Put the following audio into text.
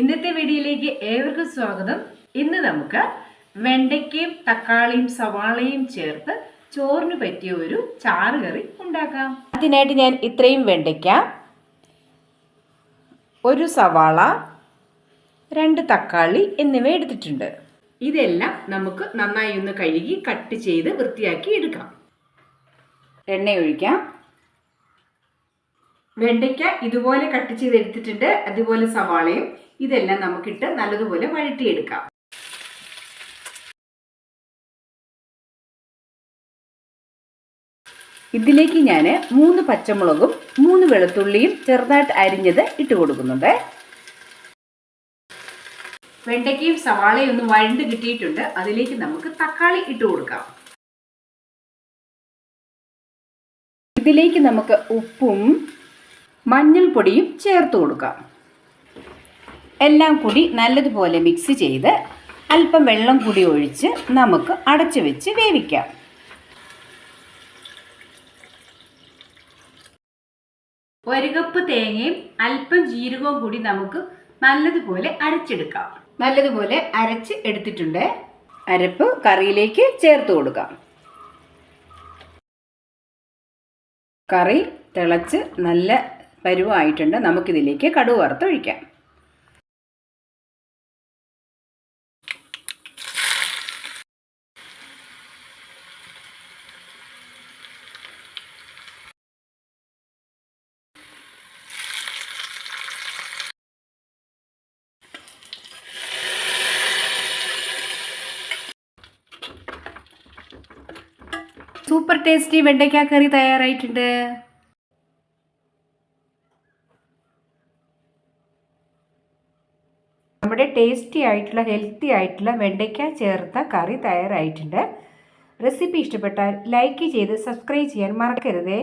ഇന്നത്തെ വീഡിയോയിലേക്ക് ഏവർക്കും സ്വാഗതം. ഇന്ന് നമുക്ക് വെണ്ടയ്ക്കയും തക്കാളിയും സവാളയും ചേർത്ത് ചോറിന് പറ്റിയ ഒരു ചാറ് കറി ഉണ്ടാക്കാം. അതിനായിട്ട് ഞാൻ ഇത്രയും വെണ്ടയ്ക്ക ഒരു സവാള രണ്ട് തക്കാളി എന്നിവ എടുത്തിട്ടുണ്ട്. ഇതെല്ലാം നമുക്ക് നന്നായി ഒന്ന് കഴുകി കട്ട് ചെയ്ത് വൃത്തിയാക്കി എടുക്കാം. എണ്ണ ഒഴിക്കാം. വെണ്ടയ്ക്ക ഇതുപോലെ കട്ട് ചെയ്ത് എടുത്തിട്ടുണ്ട് അതുപോലെ സവാളയും ഇതെല്ലാം നമുക്കിട്ട് നല്ലതുപോലെ വഴറ്റിയെടുക്കാം. ഇതിലേക്ക് ഞാൻ മൂന്ന് പച്ചമുളകും മൂന്ന് വെളുത്തുള്ളിയും ചെറുതായിട്ട് അരിഞ്ഞത് ഇട്ട് കൊടുക്കുന്നുണ്ട്. വെണ്ടയ്ക്കയും സവാളയും ഒന്ന് വഴണ്ട് കിട്ടിയിട്ടുണ്ട്. അതിലേക്ക് നമുക്ക് തക്കാളി ഇട്ട് കൊടുക്കാം. ഇതിലേക്ക് നമുക്ക് ഉപ്പും മഞ്ഞൾപ്പൊടിയും ചേർത്ത് കൊടുക്കാം. എല്ലാം കൂടി നല്ലതുപോലെ മിക്സ് ചെയ്ത് അല്പം വെള്ളം കൂടി ഒഴിച്ച് നമുക്ക് അടച്ചു വെച്ച് വേവിക്കാം. ഒരു കപ്പ് തേങ്ങയും അല്പം ജീരകവും കൂടി നമുക്ക് നല്ലതുപോലെ അരച്ചെടുക്കാം. നല്ലതുപോലെ അരച്ച് എടുത്തിട്ടുണ്ട്. അരപ്പ് കറിയിലേക്ക് ചേർത്ത് കൊടുക്കാം. കറി തിളച്ച് നല്ല പരുവായിട്ടുണ്ട്. നമുക്കിതിലേക്ക് കടുവ് വറുത്തൊഴിക്കാം സൂപ്പർ ടേസ്റ്റി വെണ്ടയ്ക്ക കറി തയ്യാറായിട്ടുണ്ട്. നമ്മുടെ ടേസ്റ്റി ആയിട്ടുള്ള ഹെൽത്തി ആയിട്ടുള്ള വെണ്ടയ്ക്ക ചേർത്ത കറി തയ്യാറായിട്ടുണ്ട്. റെസിപ്പി ഇഷ്ടപ്പെട്ടാൽ ലൈക്ക് ചെയ്ത് സബ്സ്ക്രൈബ് ചെയ്യാൻ മറക്കരുതേ.